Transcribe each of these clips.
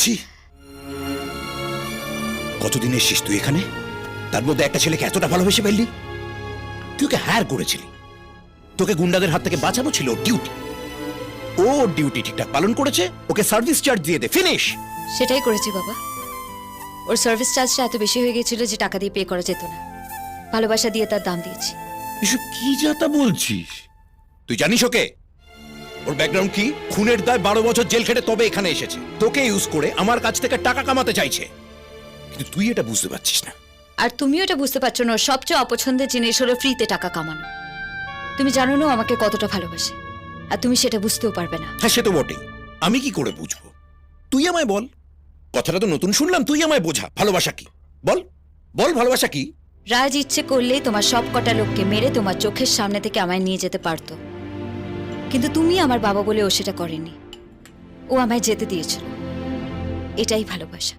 ছি। কতদিন এসছিস তুই এখানে? তার মধ্যে একটা ছেলেকে এতটা ভালোবেসে ফেললি? তুই ওকে হ্যার করেছিলি। তোকে গুন্ডাদের হাত থেকে বাঁচানো ছিল ডিউটি ও ডিউটি ঠিকঠাক পালন করেছে ওকে সার্ভিস চার্জ দিয়ে দে ফিনিশ সেটাই করেছি বাবা। ওর সার্ভিস চার্জটা এত বেশি হয়ে গেছিল যে টাকা দিয়ে পে করা যেত না। ভালোবাসা দিয়ে তার দাম দিয়েছি। এসব কি যাতা বলছিস? তুই জানিস ওকে? ওর ব্যাকগ্রাউন্ড কি? খুনের দায় বারো বছর জেল খেটে তবে এখানে এসেছে। তোকে ইউজ করে আমার কাছ থেকে টাকা কামাতে চাইছে। কিন্তু তুই এটা বুঝতে পারছিস না। আর তুমিও এটা বুঝতে পারছ না ওর সবচেয়ে অপছন্দের জিনিস হলো ফ্রিতে টাকা কামানো। তুমি জানো না ও আমাকে কতটা ভালোবাসে আর তুমি সেটা বুঝতেও পারবে না। হ্যাঁ সে তো বটেই। আমি কি করে বুঝব? তুই আমায় বল। কথাটা তো নতুন শুনলাম তুই আমায় বোঝা। ভালোবাসা কি? বল। বল ভালোবাসা কি? রাজ ইচ্ছে করলেই তোমার সব কটা লোককে মেরে তোমার চোখের সামনে থেকে আমায় নিয়ে যেতে পারতো। কিন্তু তুমি আমার বাবা বলে ও সেটা করেনি। ও আমায় যেতে দিয়েছিল। এটাই ভালোবাসা।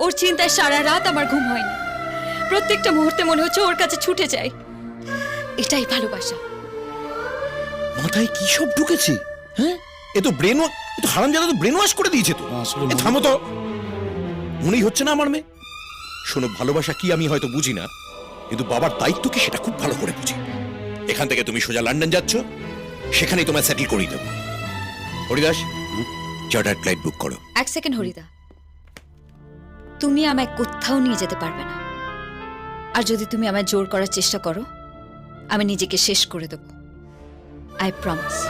ওর চিন্তায় সারা রাত আমার ঘুম হয়নি। প্রত্যেকটা মুহূর্তে মনে হচ্ছে ওর কাছে ছুটে যায় এটাই ভালোবাসা। মাথায় কি সব ঢুকেছে? হ্যাঁ? এ তো ব্রেন এ তো হারামজাদা তো ব্রেন ওয়াশ করে দিয়েছে তো। আসলে এ থামো তো। মনেই হচ্ছে না আমার মেয়ে। শোনো ভালোবাসা কি আমি হয়তো বুঝি না। কিন্তু বাবার দায়িত্ব কি সেটা খুব ভালো করে বুঝি। এখান থেকে তুমি সোজা লন্ডন যাচ্ছ। সেখানেই তোমায় সেটেল করিয়ে দেবো। হরিদাস চার্টার ফ্লাইট বুক করো। এক সেকেন্ড হরিদা। তুমি আমায় কোথাও নিয়ে যেতে পারবে না। আর যদি তুমি আমায় জোর করার চেষ্টা করো, আমি নিজেকে শেষ করে দেব। I promise